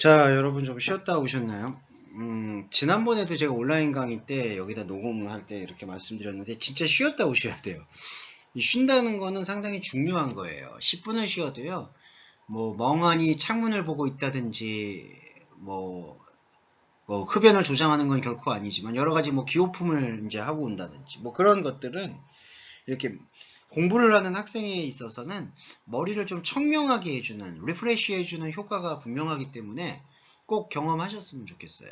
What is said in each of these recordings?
자, 여러분 좀 쉬었다 오셨나요? 음, 지난번에도 제가 온라인 강의 때 여기다 녹음할 때 이렇게 말씀드렸는데 진짜 쉬었다 오셔야 돼요. 이 쉰다는 거는 상당히 중요한 거예요. 10분을 쉬어도요. 뭐 멍하니 창문을 보고 있다든지 뭐, 뭐 흡연을 조장하는 건 결코 아니지만 여러 가지 뭐 기호품을 이제 하고 온다든지 뭐 그런 것들은 이렇게 공부를 하는 학생에 있어서는 머리를 좀 청명하게 해주는, 리프레시 해주는 효과가 분명하기 때문에 꼭 경험하셨으면 좋겠어요.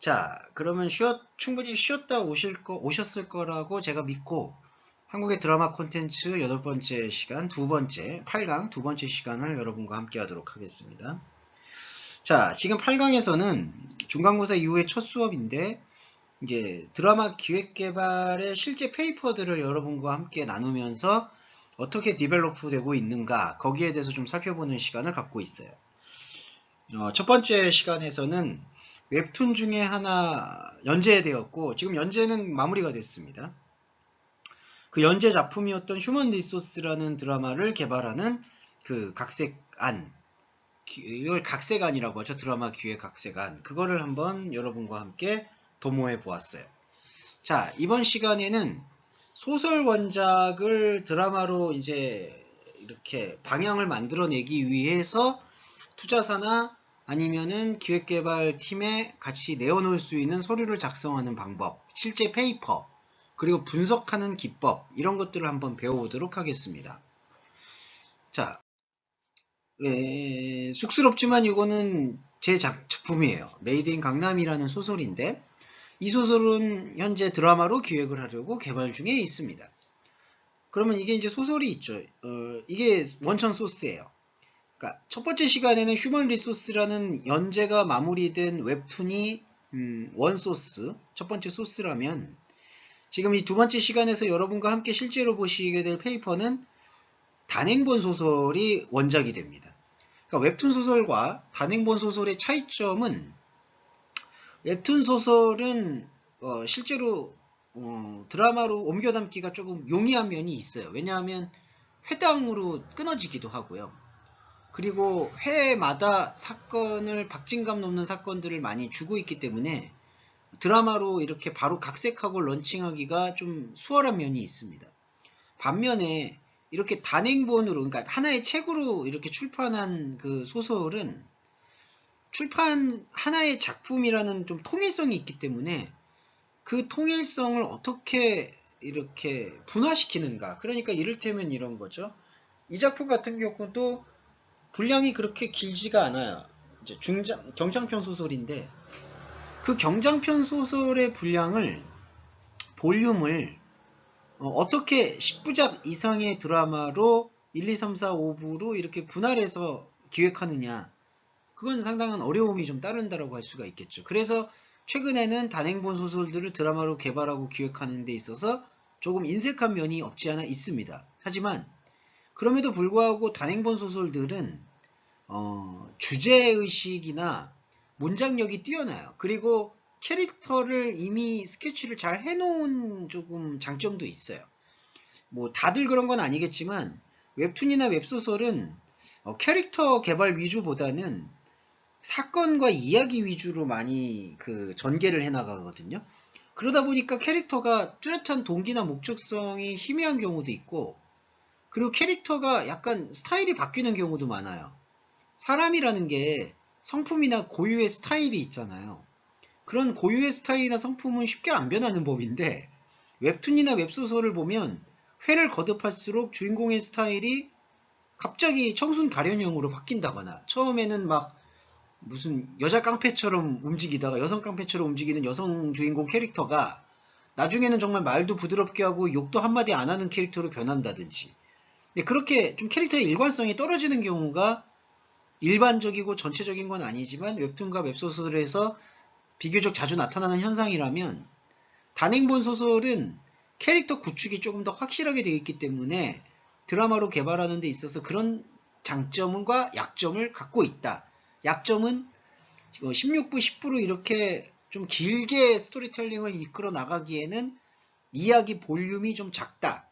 자, 그러면 쉬었, 충분히 쉬었다 오실 거, 오셨을 거라고 제가 믿고 한국의 드라마 콘텐츠 여덟 번째 시간, 두 번째, 8강 두 번째 시간을 여러분과 함께 하도록 하겠습니다. 자, 지금 8강에서는 중간고사 이후의 첫 수업인데 이제 드라마 기획 개발의 실제 페이퍼들을 여러분과 함께 나누면서 어떻게 디벨로프 되고 있는가 거기에 대해서 좀 살펴보는 시간을 갖고 있어요. 어, 첫 번째 시간에서는 웹툰 중에 하나 연재되었고 지금 연재는 마무리가 됐습니다. 그 연재 작품이었던 휴먼 리소스라는 드라마를 개발하는 그 각색안 이걸 각색안이라고 하죠. 드라마 기획 각색안 그거를 한번 여러분과 함께 도모해 보았어요. 자, 이번 시간에는 소설 원작을 드라마로 이제 이렇게 방향을 만들어내기 위해서 투자사나 아니면은 기획개발 팀에 같이 내어놓을 수 있는 서류를 작성하는 방법, 실제 페이퍼, 그리고 분석하는 기법, 이런 것들을 한번 배워보도록 하겠습니다. 자, 예, 쑥스럽지만 이거는 제 작품이에요. 메이드 인 강남이라는 소설인데, 이 소설은 현재 드라마로 기획을 하려고 개발 중에 있습니다. 그러면 이게 이제 소설이 있죠. 어, 이게 원천 소스예요. 그러니까 첫 번째 시간에는 휴먼 리소스라는 연재가 마무리된 웹툰이 음, 원 소스, 첫 번째 소스라면 지금 이 두 번째 시간에서 여러분과 함께 실제로 보시게 될 페이퍼는 단행본 소설이 원작이 됩니다. 그러니까 웹툰 소설과 단행본 소설의 차이점은 웹툰 소설은 어, 실제로 어, 드라마로 옮겨 담기가 조금 용이한 면이 있어요. 왜냐하면 회당으로 끊어지기도 하고요. 그리고 회마다 사건을 박진감 넘는 사건들을 많이 주고 있기 때문에 드라마로 이렇게 바로 각색하고 런칭하기가 좀 수월한 면이 있습니다. 반면에 이렇게 단행본으로 그러니까 하나의 책으로 이렇게 출판한 그 소설은 출판 하나의 작품이라는 좀 통일성이 있기 때문에 그 통일성을 어떻게 이렇게 분화시키는가. 그러니까 이를테면 이런 거죠. 이 작품 같은 경우도 분량이 그렇게 길지가 않아요. 이제 중장, 경장편 소설인데 그 경장편 소설의 분량을 볼륨을 어, 떻게 10부작 이상의 드라마로 1, 2, 3, 4, 5부로 이렇게 분할해서 기획하느냐 그건 상당한 어려움이 좀 따른다라고 할 수가 있겠죠. 그래서 최근에는 단행본 소설들을 드라마로 개발하고 기획하는 데 있어서 조금 인색한 면이 없지 않아 있습니다. 하지만 그럼에도 불구하고 단행본 소설들은 어, 주제의식이나 문장력이 뛰어나요. 그리고 캐릭터를 이미 스케치를 잘 해놓은 조금 장점도 있어요. 뭐 다들 그런 건 아니겠지만 웹툰이나 웹소설은 어, 캐릭터 개발 위주보다는 사건과 이야기 위주로 많이 그 전개를 해나가거든요. 그러다 보니까 캐릭터가 뚜렷한 동기나 목적성이 희미한 경우도 있고, 그리고 캐릭터가 약간 스타일이 바뀌는 경우도 많아요. 사람이라는 게 성품이나 고유의 스타일이 있잖아요. 그런 고유의 스타일이나 성품은 쉽게 안 변하는 법인데, 웹툰이나 웹소설을 보면 회를 거듭할수록 주인공의 스타일이 갑자기 청순 가련형으로 바뀐다거나, 처음에는 막 무슨 여자 깡패처럼 움직이다가 여성 깡패처럼 움직이는 여성 주인공 캐릭터가 나중에는 정말 말도 부드럽게 하고 욕도 한마디 안 하는 캐릭터로 변한다든지 그렇게 좀 캐릭터의 일관성이 떨어지는 경우가 일반적이고 전체적인 건 아니지만 웹툰과 웹소설에서 비교적 자주 나타나는 현상이라면 단행본 소설은 캐릭터 구축이 조금 더 확실하게 되어 있기 때문에 드라마로 개발하는 데 있어서 그런 장점과 약점을 갖고 있다. 약점은 16부, 10부로 이렇게 좀 길게 스토리텔링을 이끌어 나가기에는 이야기 볼륨이 좀 작다.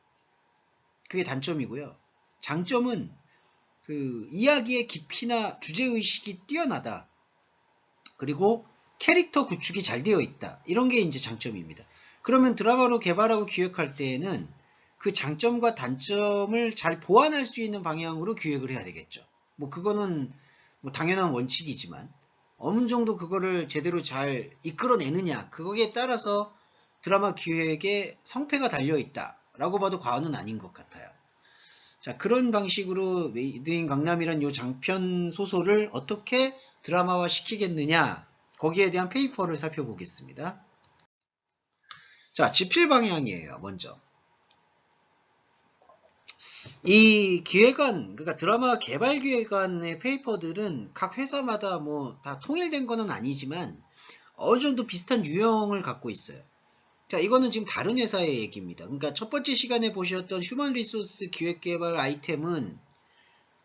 그게 단점이고요. 장점은 그 이야기의 깊이나 주제의식이 뛰어나다. 그리고 캐릭터 구축이 잘 되어 있다. 이런 게 이제 장점입니다. 그러면 드라마로 개발하고 기획할 때에는 그 장점과 단점을 잘 보완할 수 있는 방향으로 기획을 해야 되겠죠. 뭐 그거는 뭐 당연한 원칙이지만 어느 정도 그거를 제대로 잘 이끌어내느냐 그거에 따라서 드라마 기획에 성패가 달려 있다 라고 봐도 과언은 아닌 것 같아요. 자 그런 방식으로 메이드 인 강남이란 요 장편 소설을 어떻게 드라마화 시키겠느냐 거기에 대한 페이퍼를 살펴보겠습니다. 자 지필 방향이에요 먼저 이 기획안, 그러니까 드라마 개발 기획안의 페이퍼들은 각 회사마다 뭐 다 통일된 거는 아니지만 어느 정도 비슷한 유형을 갖고 있어요. 자, 이거는 지금 다른 회사의 얘기입니다. 그러니까 첫 번째 시간에 보셨던 휴먼 리소스 기획 개발 아이템은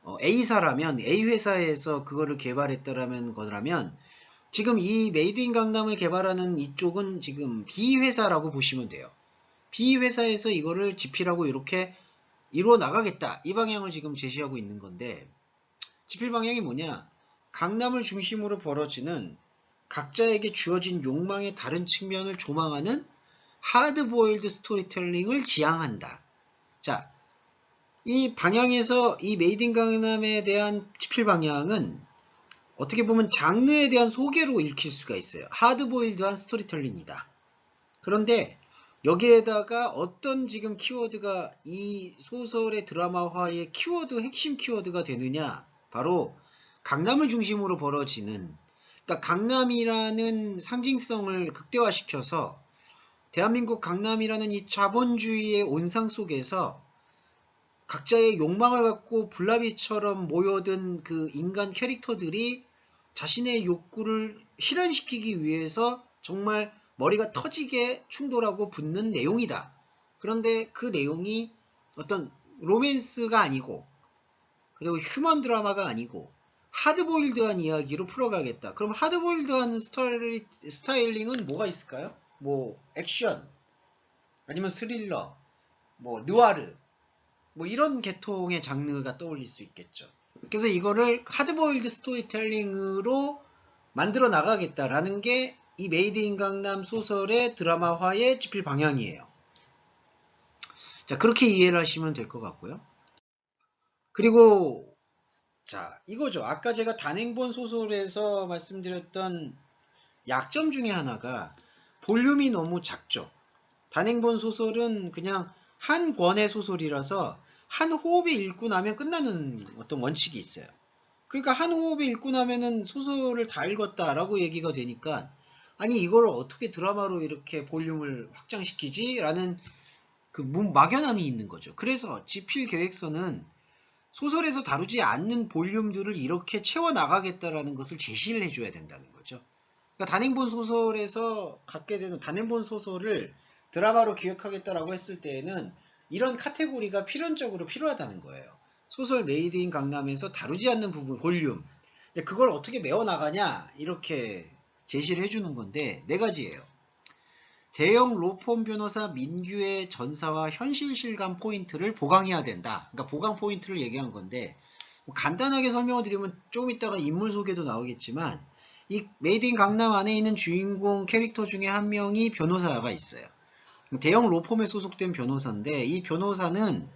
어, A사라면 A 회사에서 그거를 개발했더라면 거라면 지금 이 메이드 인 강남을 개발하는 이쪽은 지금 B 회사라고 보시면 돼요. B 회사에서 이거를 지필하고 이렇게 이루어 나가겠다. 이 방향을 지금 제시하고 있는 건데 지필 방향이 뭐냐? 강남을 중심으로 벌어지는 각자에게 주어진 욕망의 다른 측면을 조망하는 하드보일드 스토리텔링을 지향한다. 자, 이 방향에서 이 메이드 인 강남에 대한 지필 방향은 어떻게 보면 장르에 대한 소개로 읽힐 수가 있어요. 하드보일드한 스토리텔링이다. 그런데 여기에다가 어떤 지금 키워드가 이 소설의 드라마화의 키워드, 핵심 키워드가 되느냐? 바로 강남을 중심으로 벌어지는, 그러니까 강남이라는 상징성을 극대화시켜서 대한민국 강남이라는 이 자본주의의 온상 속에서 각자의 욕망을 갖고 불나비처럼 모여든 그 인간 캐릭터들이 자신의 욕구를 실현시키기 위해서 정말 머리가 터지게 충돌하고 붙는 내용이다. 그런데 그 내용이 어떤 로맨스가 아니고 그리고 휴먼 드라마가 아니고 하드보일드한 이야기로 풀어가겠다. 그럼 하드보일드한 스타일, 스타일링은 뭐가 있을까요? 뭐 액션 아니면 스릴러 뭐 느와르 뭐 이런 계통의 장르가 떠올릴 수 있겠죠. 그래서 이거를 하드보일드 스토리텔링으로 만들어 나가겠다라는 게 이 메이드 인 강남 소설의 드라마화의 지필 방향이에요. 자, 그렇게 이해를 하시면 될 것 같고요. 그리고 자, 이거죠. 아까 제가 단행본 소설에서 말씀드렸던 약점 중에 하나가 볼륨이 너무 작죠. 단행본 소설은 그냥 한 권의 소설이라서 한 호흡에 읽고 나면 끝나는 어떤 원칙이 있어요. 그러니까 한 호흡에 읽고 나면은 소설을 다 읽었다라고 얘기가 되니까 아니 이걸 어떻게 드라마로 이렇게 볼륨을 확장시키지? 라는 그 막연함이 있는 거죠. 그래서 지필 계획서는 소설에서 다루지 않는 볼륨들을 이렇게 채워나가겠다라는 것을 제시를 해줘야 된다는 거죠. 그러니까 단행본 소설에서 갖게 되는 단행본 소설을 드라마로 기획하겠다라고 했을 때에는 이런 카테고리가 필연적으로 필요하다는 거예요. 소설 메이드 인 강남에서 다루지 않는 부분, 볼륨. 근데 그걸 어떻게 메워나가냐? 이렇게 제시를 해주는 건데, 네 가지예요. 대형 로펌 변호사 민규의 전사와 현실 실감 포인트를 보강해야 된다. 그러니까 보강 포인트를 얘기한 건데, 뭐 간단하게 설명을 드리면 조금 있다가 인물 소개도 나오겠지만, 이 메이드 인 강남 안에 있는 주인공 캐릭터 중에 한 명이 변호사가 있어요. 대형 로펌에 소속된 변호사인데, 이 변호사는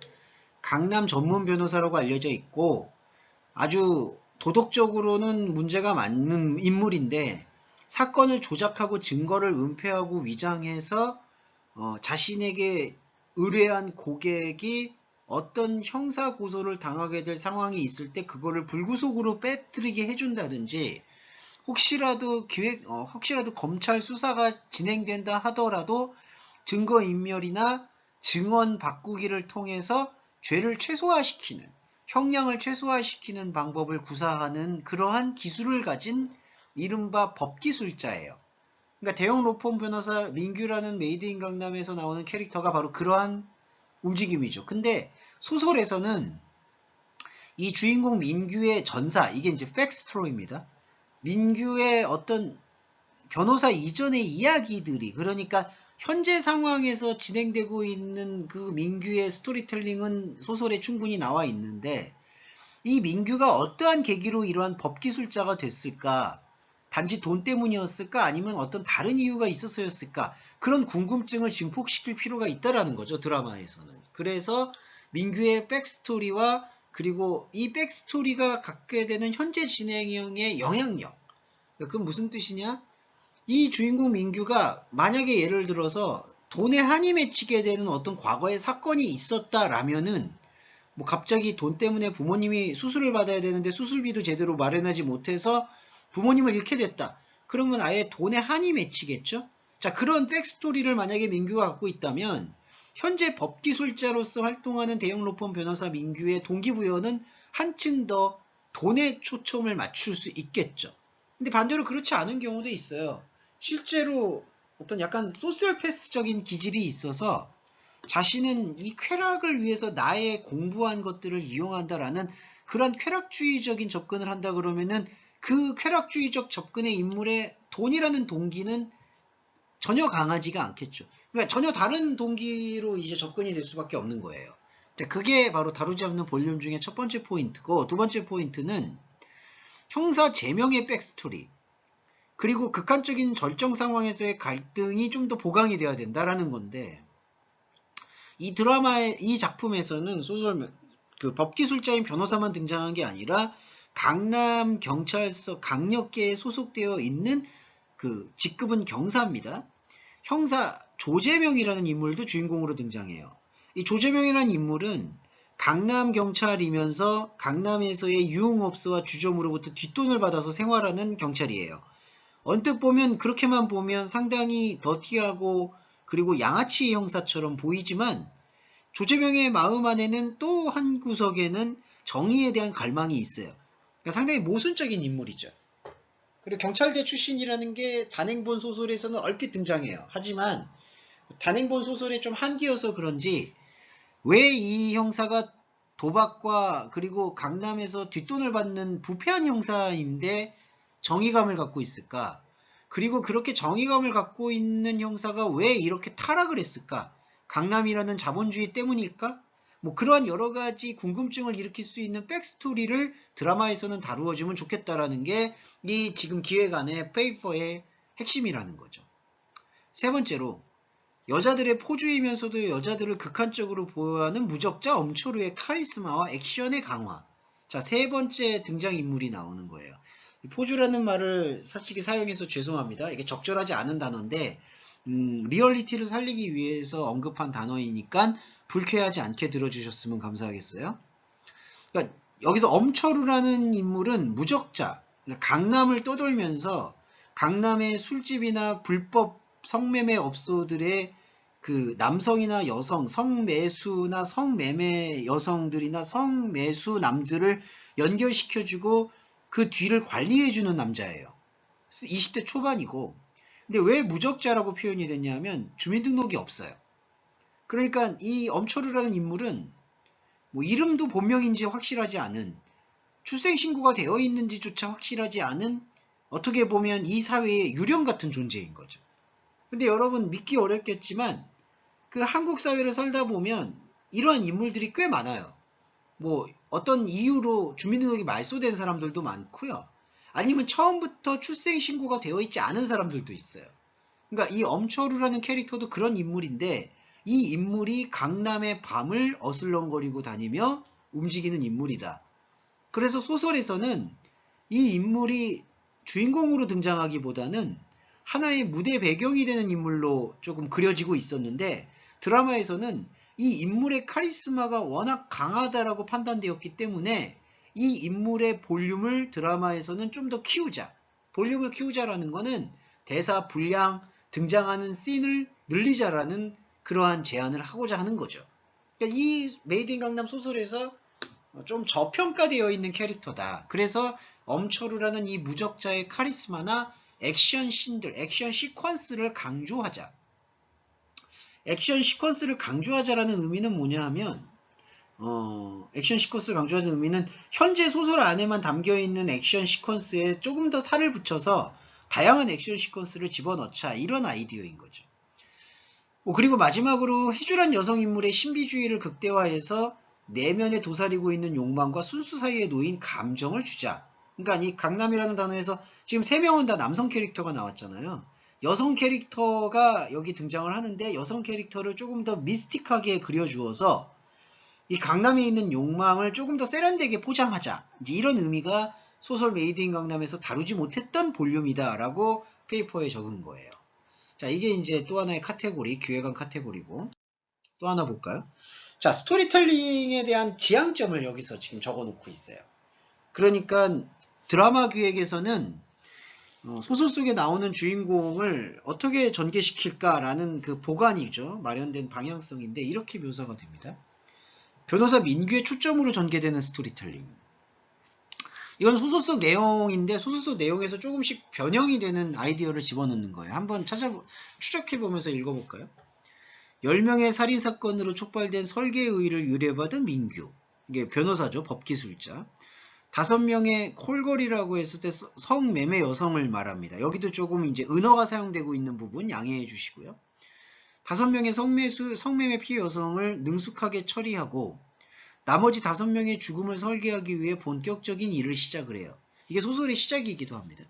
강남 전문 변호사라고 알려져 있고 아주 도덕적으로는 문제가 많은 인물인데 사건을 조작하고 증거를 은폐하고 위장해서 어, 자신에게 의뢰한 고객이 어떤 형사 고소를 당하게 될 상황이 있을 때 그거를 불구속으로 빼뜨리게 해준다든지 혹시라도 기획 어, 혹시라도 검찰 수사가 진행된다 하더라도 증거 인멸이나 증언 바꾸기를 통해서 죄를 최소화시키는 형량을 최소화시키는 방법을 구사하는 그러한 기술을 가진 이른바 법기술자예요. 그러니까 대형 로펌 변호사 민규라는 메이드 인 강남에서 나오는 캐릭터가 바로 그러한 움직임이죠. 근데 소설에서는 이 주인공 민규의 전사, 이게 이제 팩스트로입니다. 민규의 어떤 변호사 이전의 이야기들이, 그러니까 현재 상황에서 진행되고 있는 그 민규의 스토리텔링은 소설에 충분히 나와 있는데 이 민규가 어떠한 계기로 이러한 법기술자가 됐을까? 단지 돈 때문이었을까? 아니면 어떤 다른 이유가 있어서였을까? 그런 궁금증을 증폭시킬 필요가 있다라는 거죠, 드라마에서는. 그래서 민규의 백스토리와 그리고 이 백스토리가 갖게 되는 현재 진행형의 영향력. 그건 무슨 뜻이냐? 이 주인공 민규가 만약에 예를 들어서 돈에 한이 맺히게 되는 어떤 과거의 사건이 있었다라면은 뭐 갑자기 돈 때문에 부모님이 수술을 받아야 되는데 수술비도 제대로 마련하지 못해서 부모님을 잃게 됐다. 그러면 아예 돈에 한이 맺히겠죠? 자, 그런 백스토리를 만약에 민규가 갖고 있다면 현재 법기술자로서 활동하는 대형 로펌 변호사 민규의 동기부여는 한층 더 돈에 초점을 맞출 수 있겠죠. 근데 반대로 그렇지 않은 경우도 있어요. 실제로 어떤 약간 소셜패스적인 기질이 있어서 자신은 이 쾌락을 위해서 나의 공부한 것들을 이용한다라는 그런 쾌락주의적인 접근을 한다 그러면은 그 쾌락주의적 접근의 인물의 돈이라는 동기는 전혀 강하지가 않겠죠. 그러니까 전혀 다른 동기로 이제 접근이 될 수밖에 없는 거예요. 그게 바로 다루지 않는 볼륨 중에 첫 번째 포인트고 두 번째 포인트는 형사 제명의 백스토리 그리고 극한적인 절정 상황에서의 갈등이 좀 더 보강이 돼야 된다라는 건데 이 드라마의 이 작품에서는 소설 그 법기술자인 변호사만 등장한 게 아니라 강남 경찰서 강력계에 소속되어 있는 그 직급은 경사입니다. 형사 조재명이라는 인물도 주인공으로 등장해요. 이 조재명이라는 인물은 강남 경찰이면서 강남에서의 유흥업소와 주점으로부터 뒷돈을 받아서 생활하는 경찰이에요. 언뜻 보면 그렇게만 보면 상당히 더티하고 그리고 양아치 형사처럼 보이지만 조재명의 마음 안에는 또 한 구석에는 정의에 대한 갈망이 있어요. 그러니까 상당히 모순적인 인물이죠. 그리고 경찰대 출신이라는 게 단행본 소설에서는 얼핏 등장해요. 하지만 단행본 소설에 좀 한계여서 그런지 왜 이 형사가 도박과 그리고 강남에서 뒷돈을 받는 부패한 형사인데 정의감을 갖고 있을까? 그리고 그렇게 정의감을 갖고 있는 형사가 왜 이렇게 타락을 했을까? 강남이라는 자본주의 때문일까? 뭐 그러한 여러 가지 궁금증을 일으킬 수 있는 백스토리를 드라마에서는 다루어주면 좋겠다라는 게 이 지금 기획안의 페이퍼의 핵심이라는 거죠. 세 번째로 여자들의 포주이면서도 여자들을 극한적으로 보호하는 무적자 엄초루의 카리스마와 액션의 강화. 자, 세 번째 등장인물이 나오는 거예요. 포주라는 말을 사실이 사용해서 죄송합니다. 이게 적절하지 않은 단어인데 음, 리얼리티를 살리기 위해서 언급한 단어이니까 불쾌하지 않게 들어주셨으면 감사하겠어요. 그러니까 여기서 엄철우라는 인물은 무적자, 그러니까 강남을 떠돌면서 강남의 술집이나 불법 성매매 업소들의 그 남성이나 여성, 성매수나 성매매 여성들이나 성매수 남들을 연결시켜주고 그 뒤를 관리해주는 남자예요. 20대 초반이고 근데 왜 무적자라고 표현이 됐냐면 주민등록이 없어요. 그러니까 이 엄철우라는 인물은 뭐 이름도 본명인지 확실하지 않은 출생신고가 되어 있는지조차 확실하지 않은 어떻게 보면 이 사회의 유령 같은 존재인 거죠. 근데 여러분 믿기 어렵겠지만 그 한국 사회를 살다 보면 이러한 인물들이 꽤 많아요. 뭐 어떤 이유로 주민등록이 말소된 사람들도 많고요. 아니면 처음부터 출생신고가 되어 있지 않은 사람들도 있어요. 그러니까 이 엄철우라는 캐릭터도 그런 인물인데 이 인물이 강남의 밤을 어슬렁거리고 다니며 움직이는 인물이다. 그래서 소설에서는 이 인물이 주인공으로 등장하기보다는 하나의 무대 배경이 되는 인물로 조금 그려지고 있었는데 드라마에서는 이 인물의 카리스마가 워낙 강하다라고 판단되었기 때문에 이 인물의 볼륨을 드라마에서는 좀 더 키우자. 볼륨을 키우자라는 것은 대사 분량, 등장하는 씬을 늘리자라는 그러한 제안을 하고자 하는 거죠. 그러니까 이 메이드 인 강남 소설에서 좀 저평가되어 있는 캐릭터다. 그래서 엄초루라는 이 무적자의 카리스마나 액션 씬들, 액션 시퀀스를 강조하자. 액션 시퀀스를 강조하자라는 의미는 뭐냐 하면 어, 액션 시퀀스를 강조하는 의미는 현재 소설 안에만 담겨 있는 액션 시퀀스에 조금 더 살을 붙여서 다양한 액션 시퀀스를 집어넣자 이런 아이디어인 거죠. 뭐 그리고 마지막으로 해주란 여성 인물의 신비주의를 극대화해서 내면에 도사리고 있는 욕망과 순수 사이에 놓인 감정을 주자. 그러니까 이 강남이라는 단어에서 지금 세 명은 다 남성 캐릭터가 나왔잖아요. 여성 캐릭터가 여기 등장을 하는데 여성 캐릭터를 조금 더 미스틱하게 그려주어서 이 강남에 있는 욕망을 조금 더 세련되게 포장하자. 이제 이런 의미가 소설 메이드 인 강남에서 다루지 못했던 볼륨이다라고 페이퍼에 적은 거예요. 자, 이게 이제 또 하나의 카테고리, 기획안 카테고리고. 또 하나 볼까요? 자, 스토리텔링에 대한 지향점을 여기서 지금 적어 놓고 있어요. 그러니까 드라마 기획에서는 어, 소설 속에 나오는 주인공을 어떻게 전개시킬까라는 그 보관이죠. 마련된 방향성인데 이렇게 묘사가 됩니다. 변호사 민규의 초점으로 전개되는 스토리텔링. 이건 소설 속 내용인데 소설 속 내용에서 조금씩 변형이 되는 아이디어를 집어넣는 거예요. 한번 찾아 추적해 보면서 읽어볼까요? 10명의 살인 사건으로 촉발된 설계의의를 의뢰받은 민규. 이게 변호사죠. 법기술자. 다섯 명의 콜걸이라고 했을 때 성매매 여성을 말합니다. 여기도 조금 이제 은어가 사용되고 있는 부분 양해해 주시고요. 다섯 명의 성매수, 성매매 피해 여성을 능숙하게 처리하고 나머지 다섯 명의 죽음을 설계하기 위해 본격적인 일을 시작을 해요. 이게 소설의 시작이기도 합니다.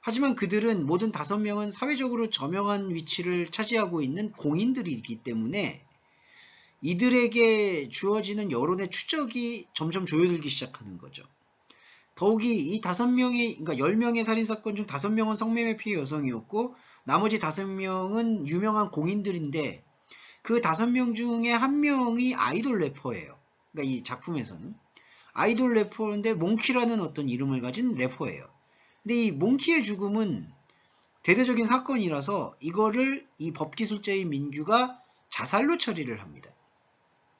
하지만 그들은 모든 다섯 명은 사회적으로 저명한 위치를 차지하고 있는 공인들이기 때문에 이들에게 주어지는 여론의 추적이 점점 조여들기 시작하는 거죠. 더욱이 이 다섯 명의 그러니까 열 명의 살인 사건 중 다섯 명은 성매매 피해 여성이었고 나머지 다섯 명은 유명한 공인들인데 그 다섯 명 중에 한 명이 아이돌 래퍼예요. 그러니까 이 작품에서는 아이돌 래퍼인데 몽키라는 어떤 이름을 가진 래퍼예요. 근데 이 몽키의 죽음은 대대적인 사건이라서 이거를 이 법기술자인 민규가 자살로 처리를 합니다.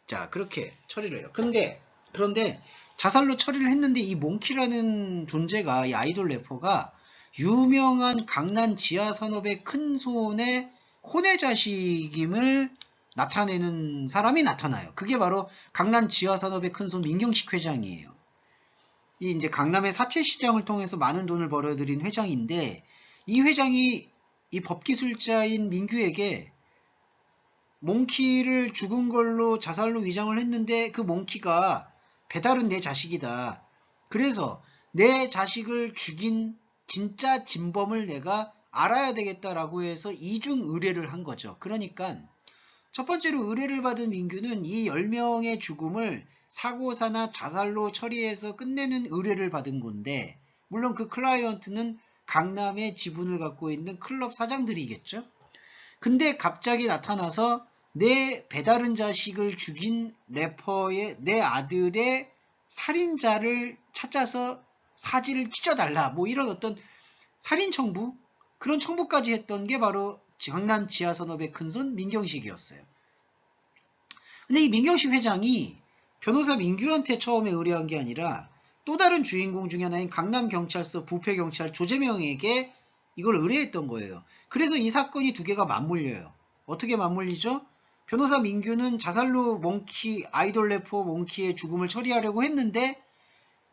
자, 그렇게 처리를 해요. 근데 그런데 자살로 처리를 했는데 이 몽키라는 존재가 이 아이돌 래퍼가 유명한 강남 지하 산업의 큰 손의 혼외 자식임을 나타내는 사람이 나타나요. 그게 바로 강남 지하 산업의 큰 손 민경식 회장이에요. 이 이제 강남의 사채 시장을 통해서 많은 돈을 벌어들인 회장인데 이 회장이 이 법기술자인 민규에게 몽키를 죽은 걸로 자살로 위장을 했는데 그 몽키가 배달은 내 자식이다. 그래서 내 자식을 죽인 진짜 진범을 내가 알아야 되겠다라고 해서 이중 의뢰를 한 거죠. 그러니까 첫 번째로 의뢰를 받은 민규는 이 10명의 죽음을 사고사나 자살로 처리해서 끝내는 의뢰를 받은 건데 물론 그 클라이언트는 강남의 지분을 갖고 있는 클럽 사장들이겠죠. 근데 갑자기 나타나서 내 배다른 자식을 죽인 래퍼의 내 아들의 살인자를 찾아서 사지를 찢어달라 뭐 이런 어떤 살인 청부 그런 청부까지 했던 게 바로 강남 지하산업의 큰손 민경식이었어요. 근데 이 민경식 회장이 변호사 민규한테 처음에 의뢰한 게 아니라 또 다른 주인공 중에 하나인 강남경찰서 부패경찰 조재명에게 이걸 의뢰했던 거예요. 그래서 이 사건이 두 개가 맞물려요. 어떻게 맞물리죠? 변호사 민규는 자살로 몽키 아이돌 래퍼 몽키의 죽음을 처리하려고 했는데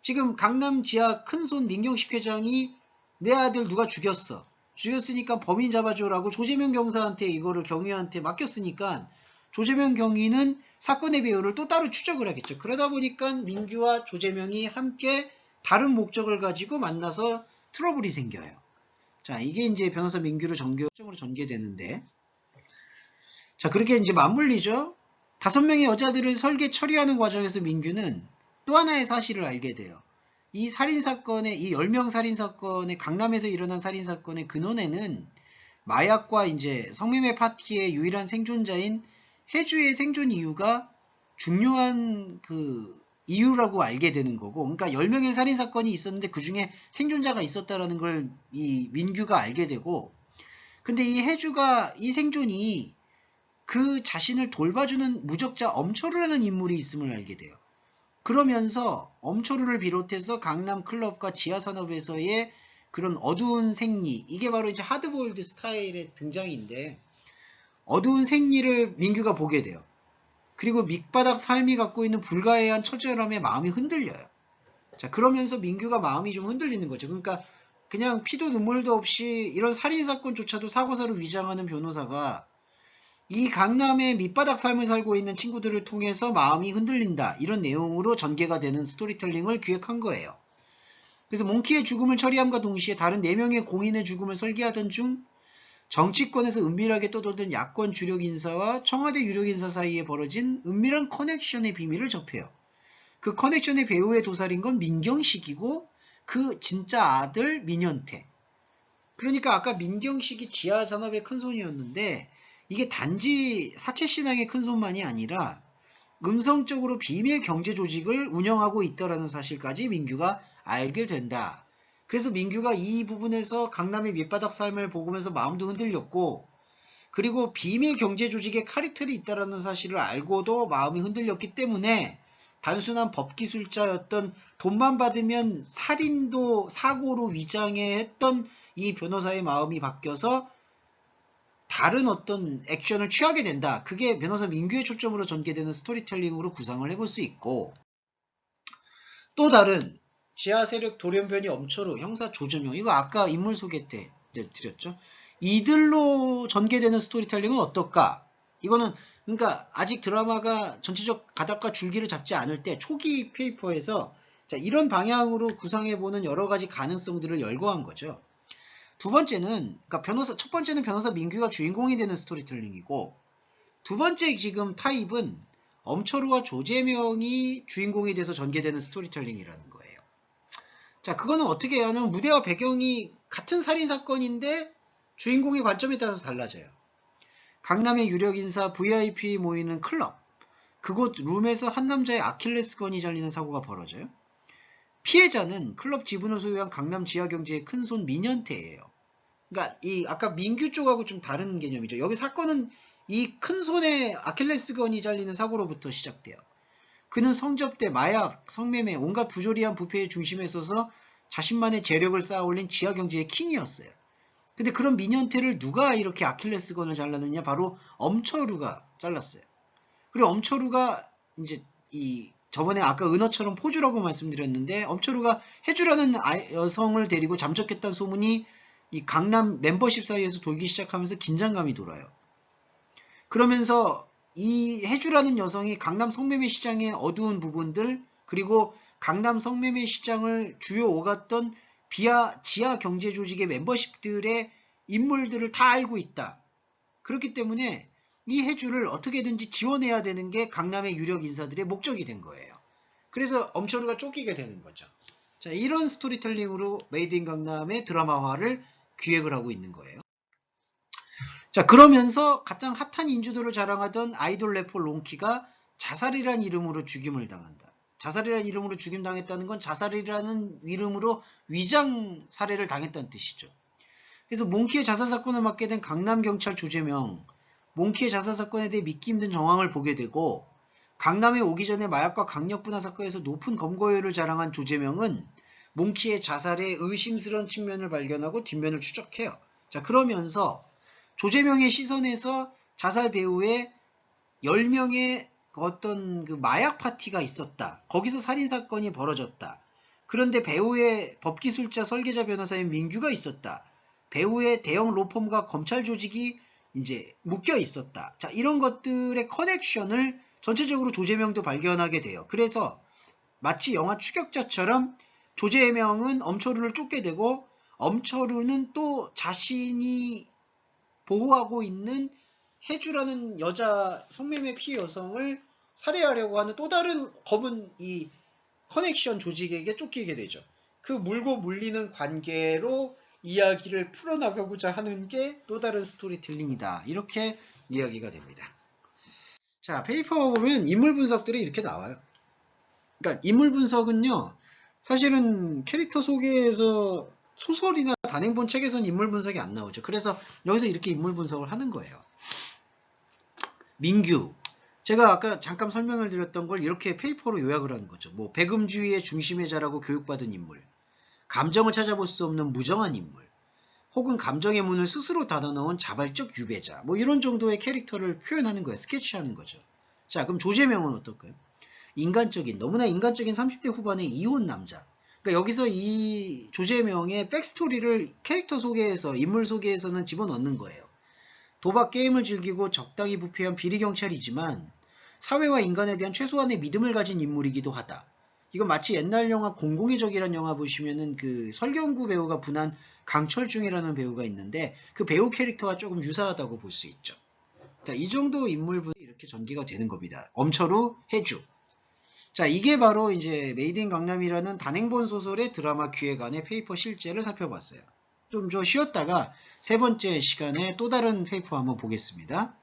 지금 강남 지하 큰손 민경식 회장이 내 아들 누가 죽였어. 죽였으니까 범인 잡아줘라고 조재명 경사한테 이거를 경위한테 맡겼으니까 조재명 경위는 사건의 배우를 또 따로 추적을 하겠죠. 그러다 보니까 민규와 조재명이 함께 다른 목적을 가지고 만나서 트러블이 생겨요. 자, 이게 이제 변호사 민규를 전교점으로 전개되는데 자, 그렇게 이제 맞물리죠. 다섯 명의 여자들을 설계 처리하는 과정에서 민규는 또 하나의 사실을 알게 돼요. 이 살인사건의, 이 10명 살인사건의, 강남에서 일어난 살인사건의 근원에는 마약과 이제 성매매 파티의 유일한 생존자인 해주의 생존 이유가 중요한 그 이유라고 알게 되는 거고, 그러니까 10명의 살인사건이 있었는데 그 중에 생존자가 있었다라는 걸 이 민규가 알게 되고, 근데 이 해주가, 이 생존이 그 자신을 돌봐주는 무적자 엄초루라는 인물이 있음을 알게 돼요. 그러면서 엄초루를 비롯해서 강남 클럽과 지하산업에서의 그런 어두운 생리, 이게 바로 이제 하드보일드 스타일의 등장인데, 어두운 생리를 민규가 보게 돼요. 그리고 밑바닥 삶이 갖고 있는 불가해한 처절함에 마음이 흔들려요. 자, 그러면서 민규가 마음이 좀 흔들리는 거죠. 그러니까 그냥 피도 눈물도 없이 이런 살인 사건조차도 사고사로 위장하는 변호사가 이 강남의 밑바닥 삶을 살고 있는 친구들을 통해서 마음이 흔들린다. 이런 내용으로 전개가 되는 스토리텔링을 기획한 거예요. 그래서 몽키의 죽음을 처리함과 동시에 다른 4명의 공인의 죽음을 설계하던 중 정치권에서 은밀하게 떠돌던 야권 주력 인사와 청와대 유력 인사 사이에 벌어진 은밀한 커넥션의 비밀을 접해요. 그 커넥션의 배후에 도살인 건 민경식이고 그 진짜 아들 민현태. 그러니까 아까 민경식이 지하 산업의 큰 손이었는데 이게 단지 사채 신앙의 큰 손만이 아니라 음성적으로 비밀 경제 조직을 운영하고 있다라는 사실까지 민규가 알게 된다. 그래서 민규가 이 부분에서 강남의 밑바닥 삶을 보면서 마음도 흔들렸고 그리고 비밀 경제 조직에 카리텔이 있다라는 사실을 알고도 마음이 흔들렸기 때문에 단순한 법기술자였던 돈만 받으면 살인도 사고로 위장해 했던 이 변호사의 마음이 바뀌어서 다른 어떤 액션을 취하게 된다. 그게 변호사 민규의 초점으로 전개되는 스토리텔링으로 구상을 해볼 수 있고 또 다른 지하 세력 돌연변이 엄초로 형사 조전용 이거 아까 인물 소개 때 드렸죠. 이들로 전개되는 스토리텔링은 어떨까? 이거는 그러니까 아직 드라마가 전체적 가닥과 줄기를 잡지 않을 때 초기 페이퍼에서 자, 이런 방향으로 구상해보는 여러 가지 가능성들을 열거한 거죠. 두 번째는 그러니까 변호사 첫 번째는 변호사 민규가 주인공이 되는 스토리텔링이고 두 번째 지금 타입은 엄철우와 조재명이 주인공이 돼서 전개되는 스토리텔링이라는 거예요. 자, 그거는 어떻게 해야 하냐면 무대와 배경이 같은 살인 사건인데 주인공의 관점에 따라서 달라져요. 강남의 유력 인사 VIP 모이는 클럽. 그곳 룸에서 한 남자의 아킬레스건이 잘리는 사고가 벌어져요. 피해자는 클럽 지분을 소유한 강남 지하경제의 큰손 민현태예요. 그러니까 이 아까 민규 쪽하고 좀 다른 개념이죠. 여기 사건은 이 큰손의 아킬레스건이 잘리는 사고로부터 시작돼요. 그는 성접대, 마약, 성매매, 온갖 부조리한 부패의 중심에 서서 자신만의 재력을 쌓아 올린 지하경제의 킹이었어요. 근데 그런 민현태를 누가 이렇게 아킬레스건을 잘랐느냐? 바로 엄철우가 잘랐어요. 그리고 엄철우가 이제 이 저번에 아까 은어처럼 포주라고 말씀드렸는데 엄철우가 해주라는 아- 여성을 데리고 잠적했다는 소문이 이 강남 멤버십 사이에서 돌기 시작하면서 긴장감이 돌아요. 그러면서 이 해주라는 여성이 강남 성매매 시장의 어두운 부분들 그리고 강남 성매매 시장을 주요 오갔던 비하 지하 경제 조직의 멤버십들의 인물들을 다 알고 있다. 그렇기 때문에 이 해주를 어떻게든지 지원해야 되는 게 강남의 유력 인사들의 목적이 된 거예요. 그래서 엄철우가 쫓기게 되는 거죠. 자, 이런 스토리텔링으로 메이드 인 강남의 드라마화를 기획을 하고 있는 거예요. 자, 그러면서 가장 핫한 인주도를 자랑하던 아이돌 래퍼 롱키가 자살이란 이름으로 죽임을 당한다. 자살이라는 이름으로 죽임당했다는 건 자살이라는 이름으로 위장 살해를 당했다는 뜻이죠. 그래서 몽키의 자살 사건을 맡게 된 강남 경찰 조재명, 몽키의 자살 사건에 대해 믿기 힘든 정황을 보게 되고 강남에 오기 전에 마약과 강력 분화 사건에서 높은 검거율을 자랑한 조재명은 몽키의 자살에 의심스러운 측면을 발견하고 뒷면을 추적해요. 자 그러면서 조재명의 시선에서 자살 배후에 10명의 어떤 그 마약 파티가 있었다. 거기서 살인 사건이 벌어졌다. 그런데 배우의 법기술자 설계자 변호사인 민규가 있었다. 배우의 대형 로펌과 검찰 조직이 이제 묶여 있었다. 자, 이런 것들의 커넥션을 전체적으로 조재명도 발견하게 돼요. 그래서 마치 영화 추격자처럼 조재명은 엄철우를 쫓게 되고 엄철우는 또 자신이 보호하고 있는 해주라는 여자 성매매 피해 여성을 살해하려고 하는 또 다른 검은 이 커넥션 조직에게 쫓기게 되죠. 그 물고 물리는 관계로 이야기를 풀어나가고자 하는 게 또 다른 스토리텔링이다. 이렇게 이야기가 됩니다. 자, 페이퍼 보면 인물 분석들이 이렇게 나와요. 그러니까 인물 분석은요, 사실은 캐릭터 소개에서 소설이나 단행본 책에서는 인물 분석이 안 나오죠. 그래서 여기서 이렇게 인물 분석을 하는 거예요. 민규. 제가 아까 잠깐 설명을 드렸던 걸 이렇게 페이퍼로 요약을 하는 거죠. 뭐, 배금주의의 중심에 자라고 교육받은 인물. 감정을 찾아볼 수 없는 무정한 인물. 혹은 감정의 문을 스스로 닫아놓은 자발적 유배자. 뭐 이런 정도의 캐릭터를 표현하는 거예요. 스케치하는 거죠. 자, 그럼 조재명은 어떨까요? 인간적인, 너무나 인간적인 30대 후반의 이혼 남자. 그러니까 여기서 이 조재명의 백스토리를 캐릭터 소개에서, 인물 소개에서는 집어넣는 거예요. 도박 게임을 즐기고 적당히 부패한 비리 경찰이지만 사회와 인간에 대한 최소한의 믿음을 가진 인물이기도 하다. 이건 마치 옛날 영화 공공의 적이라는 영화 보시면은 그 설경구 배우가 분한 강철중이라는 배우가 있는데 그 배우 캐릭터와 조금 유사하다고 볼 수 있죠. 자, 이 정도 인물분이 이렇게 전개가 되는 겁니다. 엄철우, 해주. 자, 이게 바로 이제 메이드 인 강남이라는 단행본 소설의 드라마 기획안의 페이퍼 실제를 살펴봤어요. 좀저 쉬었다가 세 번째 시간에 또 다른 페이퍼 한번 보겠습니다.